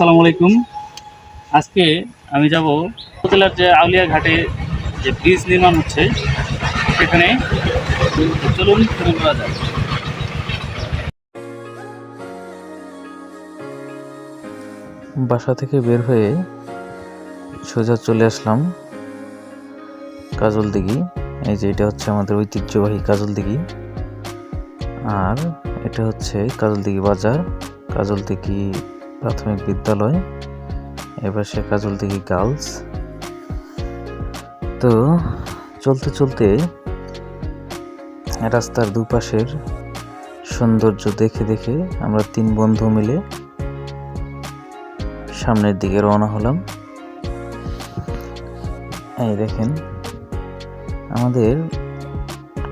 আসসালামু আলাইকুম। আজকে আমি যাব উপজেলার যে আউলিয়া ঘাটে যে ব্রিজ নির্মাণ হচ্ছে, সেখানে। চলুন, শুরু করা যায় বাসা থেকে বের হয়ে সোজা চলে আসলাম কাজল দিঘি এই যে এটা হচ্ছে আমাদের ঐতিহ্যবাহী কাজল দিঘি আর এটা হচ্ছে কাজল দিঘি বাজার। কাজল দিঘি প্রাথমিক বিদ্যালয়, এবার সে কাজল দিঘি গার্লস। তো চলতে চলতে রাস্তার দুপাশের সৌন্দর্য দেখে দেখে আমরা তিন বন্ধু মিলে সামনের দিকে রওনা হলাম। এই দেখেন, আমাদের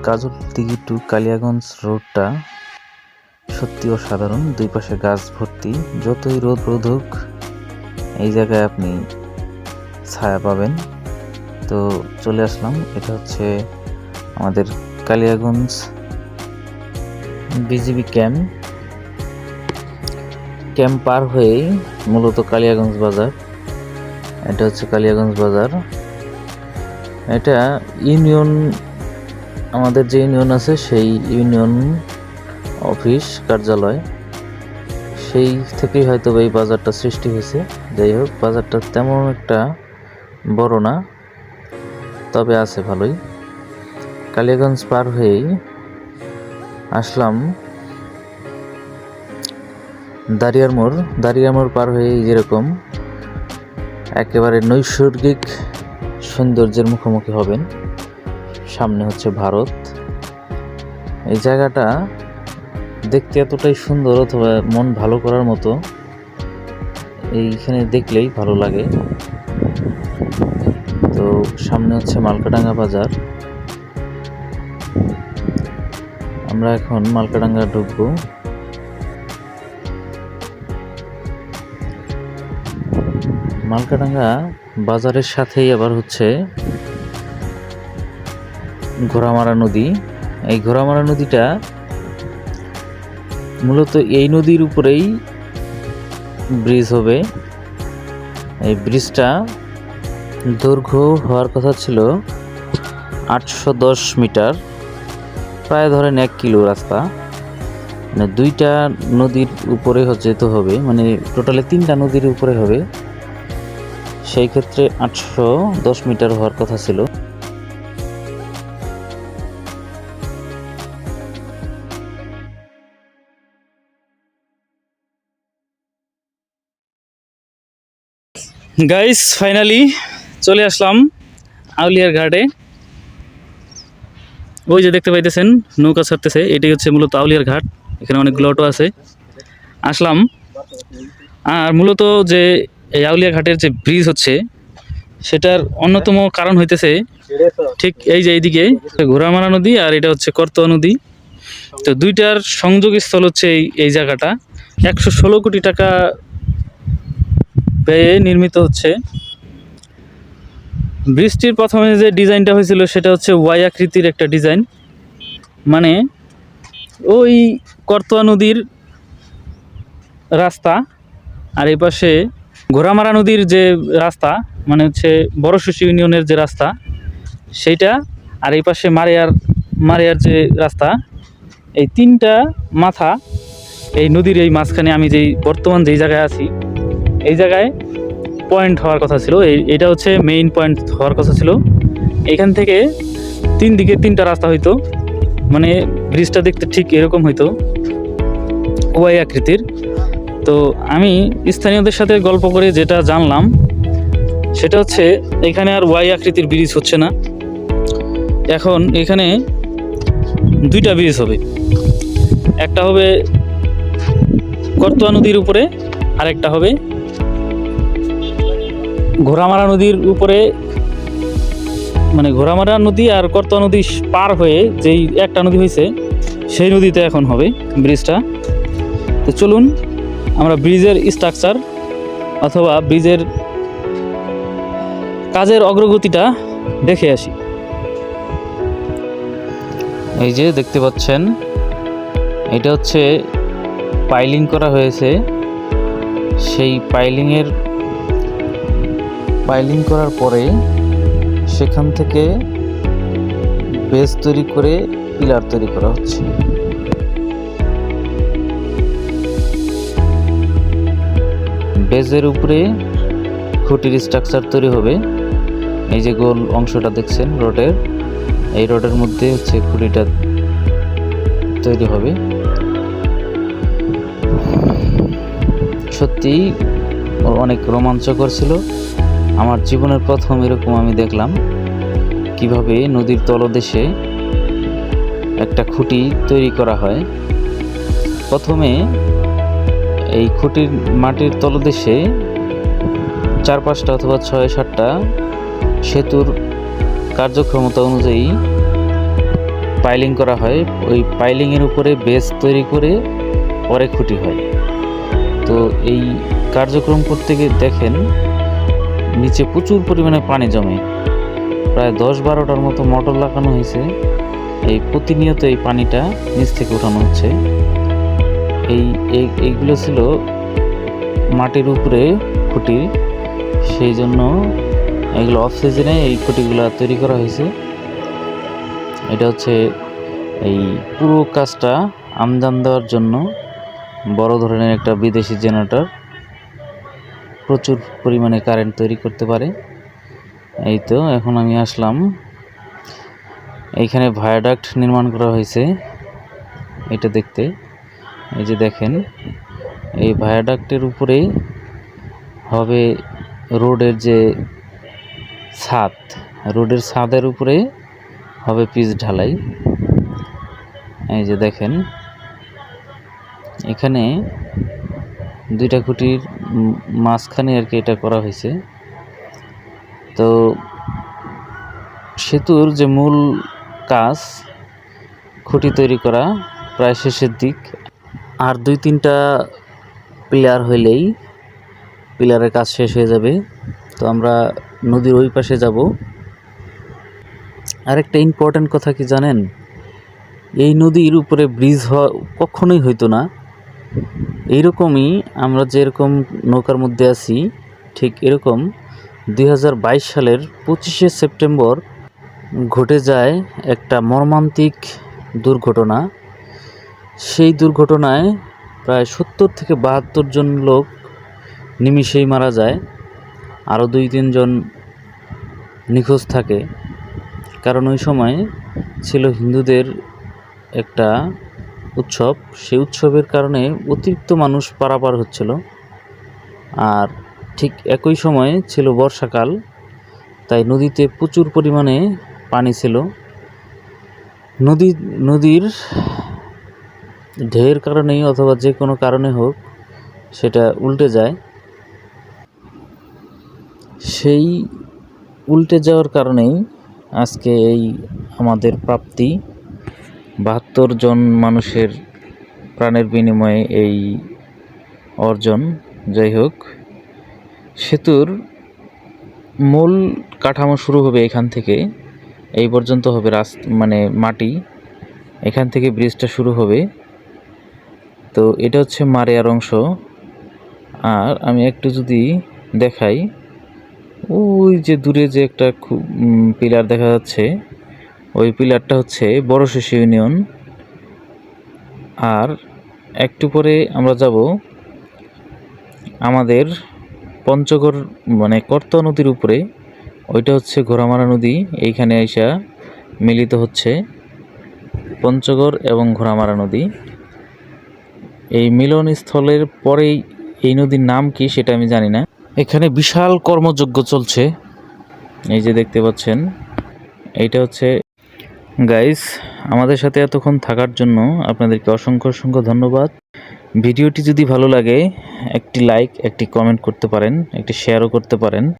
কাজল দিঘি টু কালিয়াগঞ্জ রোডটা সত্যি অসাধারণ দুই পাশে গাছ ভর্তি, যতই রোদ রোদ হোক এই জায়গায় আপনি ছায়া পাবেন। তো চলে আসলাম, এটা হচ্ছে আমাদের কালিয়াগঞ্জ বিজিবি ক্যাম্প। ক্যাম্প পার হয়েই মূলত কালিয়াগঞ্জ বাজার। এটা হচ্ছে কালিয়াগঞ্জ বাজার। এটা ইউনিয়ন, আমাদের যে ইউনিয়ন আছে, সেই ইউনিয়ন অফিস, কার্যালয়। সেই থেকেই হয়তো এই বাজারটা সৃষ্টি হয়েছে। যাই হোক, বাজারটা তেমন একটা বড় না, তবে আছে ভালোই। কালিয়াগঞ্জ পার হয়েই আসলাম দারিয়ার মোড়। দারিয়ার মোড় পার হয়ে যেরকম একেবারে নৈসর্গিক সৌন্দর্যের মুখোমুখি হবেন, সামনে হচ্ছে ভারত। এই জায়গাটা দেখতে এতটাই সুন্দর অথবা মন ভালো করার মতো, এইখানে দেখলেই ভালো লাগে। তো সামনে হচ্ছে মালকাডাঙ্গা বাজার। আমরা এখন মালকাডাঙ্গা ঢুকবো। মালকাডাঙ্গা বাজারের সাথেই আবার হচ্ছে ঘোড়ামারা নদী। এই ঘোড়ামারা নদীটা মূলত এই নদীর উপরেই ব্রিজ হবে। এই ব্রিজটা দৈর্ঘ্য হওয়ার কথা ছিল আটশো দশ মিটার, প্রায় ধরেন এক কিলো রাস্তা। মানে দুইটা নদীর উপরে যেতে হবে মানে টোটালে তিনটা নদীর উপরে হবে। সেই ক্ষেত্রে আটশো দশ মিটার হওয়ার কথা ছিল। গাইস ফাইনালি চলে আসলাম আউলিয়ার ঘাটে। ওই যে দেখতে পাইতেছেন, নৌকা ছাড়তেছে, এটাই হচ্ছে মূলত আউলিয়ার ঘাট। এখানে অনেকগুলো অটো আছে। আসলাম। আর মূলত যে এই আউলিয়া ঘাটের যে ব্রিজ হচ্ছে, সেটার অন্যতম কারণ হইতেছে ঠিক এই যে এইদিকে ঘোড়ামারা নদী আর এটা হচ্ছে করতোয়া নদী। তো দুইটার সংযোগস্থল হচ্ছে এই এই জায়গাটা। একশো ষোলো কোটি টাকা ব্যয়ে নির্মিত হচ্ছে। ব্রিজটির প্রথমে যে ডিজাইনটা হয়েছিল সেটা হচ্ছে ওয়াই আকৃতির একটা ডিজাইন। মানে ওই করতোয়া নদীর রাস্তা আর এই পাশে ঘোড়ামারা নদীর যে রাস্তা মানে হচ্ছে বড়শিশু ইউনিয়নের যে রাস্তা, সেইটা আর এই পাশে মারিয়ার মারিয়ার যে রাস্তা, এই তিনটা মাথা এই নদীর এই মাঝখানে আমি যেই বর্তমান যেই জায়গায় আছি এই জায়গায় পয়েন্ট হওয়ার কথা ছিল। এটা হচ্ছে মেইন পয়েন্ট হওয়ার কথা ছিল। এখান থেকে তিন দিকে তিনটা রাস্তা হইতো। মানে ব্রিজটা দেখতে ঠিক এরকম হইতো। ওয়াই আকৃতির। তো আমি স্থানীয়দের সাথে গল্প করে যেটা জানলাম, সেটা হচ্ছে এখানে আর ওয়াই আকৃতির ব্রিজ হচ্ছে না। এখন এখানে দুইটা ব্রিজ হবে। একটা হবে করতোয়া নদীর উপরে, আরেকটা হবে ঘোড়ামারা নদীর উপরে মানে ঘোড়ামারা নদী আর করতোয়া নদী পার হয়ে যেই একটা নদী হয়েছে, সেই নদীতে এখন হবে ব্রিজটা। তো চলুন, আমরা ব্রিজের স্ট্রাকচার অথবা ব্রিজের কাজের অগ্রগতিটা দেখে আসি। এই যে দেখতে পাচ্ছেন, এটা হচ্ছে পাইলিং করা হয়েছে। সেই পাইলিংয়ের পাইলিং করার পরে সেখান থেকে বেস তৈরি করে পিলার তৈরি করা হচ্ছে। বেজের উপরে খুঁটির স্ট্রাকচার তৈরি হবে। এই যে গোল অংশটা দেখছেন রডের, এই রডের মধ্যে হচ্ছে খুঁটিটা তৈরি হবে। সত্যি অনেক রোমাঞ্চকর ছিল। আমার জীবনের প্রথম এরকম আমি দেখলাম কীভাবে নদীর তলদেশে একটা খুঁটি তৈরি করা হয়। প্রথমে এই খুঁটির মাটির তলদেশে চার পাঁচটা অথবা ছয় সাতটা সেতুর কার্যক্ষমতা অনুযায়ী পাইলিং করা হয়। ওই পাইলিংয়ের উপরে বেস তৈরি করে পরে খুঁটি হয়। তো এই কার্যক্রম করতে গিয়ে দেখেন নিচে প্রচুর পরিমাণে পানি জমে। প্রায় দশ বারোটার মতো মোটর লাগানো হয়েছে। এই প্রতিনিয়ত এই পানিটা নিচ থেকে উঠানো হচ্ছে। এই, এই- এইগুলো ছিল মাটির উপরে খুঁটি। সেই জন্য এগুলো অফ সিজনে এই খুঁটিগুলো তৈরি করা হয়েছে। এটা হচ্ছে এই পুরো কাজটা আমদান দেওয়ার জন্য বড় ধরনের একটা বিদেশি জেনারেটর প্রচুর পরিমাণে কারেন্ট তৈরি করতে পারে। এই তো, এখন আমি আসলাম। এইখানে ভায়াডাক্ট নির্মাণ করা হয়েছে, এটা দেখতে। এই যে দেখেন, এই ভায়াডাক্টের উপরেই হবে রোডের যে ছাদ, রোডের ছাদের উপরে হবে পিচ ঢালাই। এই যে দেখেন, এখানে দুইটা খুঁটির মাঝখানে আর কি এটা করা হয়েছে। তো সেতুর যে মূল কাজ, খুঁটি তৈরি করা প্রায় শেষের দিক। আর দুই তিনটা পিলার হইলেই পিলারের কাজ শেষ হয়ে যাবে। তো আমরা নদীর ওই পাশে যাব। আরেকটা ইম্পর্ট্যান্ট কথা কি জানেন? এই নদীর উপরে ব্রিজ হওয়া কখনোই হইতো না। এইরকমই আমরা যেরকম নৌকার মধ্যে আছি, ঠিক এরকম দুই হাজার বাইশ সালের পঁচিশে সেপ্টেম্বর ঘটে যায় একটা মর্মান্তিক দুর্ঘটনা। সেই দুর্ঘটনায় প্রায় সত্তর থেকে বাহাত্তর জন লোক নিমিষেই মারা যায়, আরও দুই তিনজন নিখোঁজ থাকে। কারণ ওই সময় ছিল হিন্দুদের একটা উৎসব, সেই উৎসবের কারণে অতিরিক্ত মানুষ পারাপার হচ্ছিল। আর ঠিক একই সময়ে ছিল বর্ষাকাল, তাই নদীতে প্রচুর পরিমাণে পানি ছিল। নদী, নদীর ঢেউয়ের কারণেই অথবা যে কোনো কারণে হোক সেটা উল্টে যায়। সেই উল্টে যাওয়ার কারণেই আজকে এই আমাদের প্রাপ্তি। বাহাত্তর জন মানুষের প্রাণের বিনিময়ে এই অর্জন, যাই হোক, সেতুর মূল কাঠামো শুরু হবে এখান থেকে, এই পর্যন্ত হবে রাস মানে মাটি, এখান থেকে ব্রিজটা শুরু হবে। তো এটা হচ্ছে মারিয়ার অংশ। আর আমি একটু যদি দেখাই, ওই যে দূরে যে একটা খুব পিলার দেখা যাচ্ছে ওই পিলারটা হচ্ছে বড় শিশু ইউনিয়ন। আর একটু পরে আমরা যাব আমাদের পঞ্চগড় মানে কর্তা নদীর উপরে। ওইটা হচ্ছে ঘোড়ামারা নদী। এইখানে আইসা মিলিত হচ্ছে পঞ্চগড় এবং ঘোড়ামারা নদী। এই মিলনস্থলের পরেই এই নদীর নাম কি সেটা আমি জানি না। এখানে বিশাল কর্মযজ্ঞ চলছে। এই যে দেখতে পাচ্ছেন, এইটা হচ্ছে গাইস আমাদের সাথে এতক্ষণ থাকার জন্য আপনাদেরকে অসংখ্য অসংখ্য ধন্যবাদ। ভিডিওটি যদি ভালো লাগে, একটি লাইক একটি কমেন্ট করতে পারেন, একটি শেয়ারও করতে পারেন।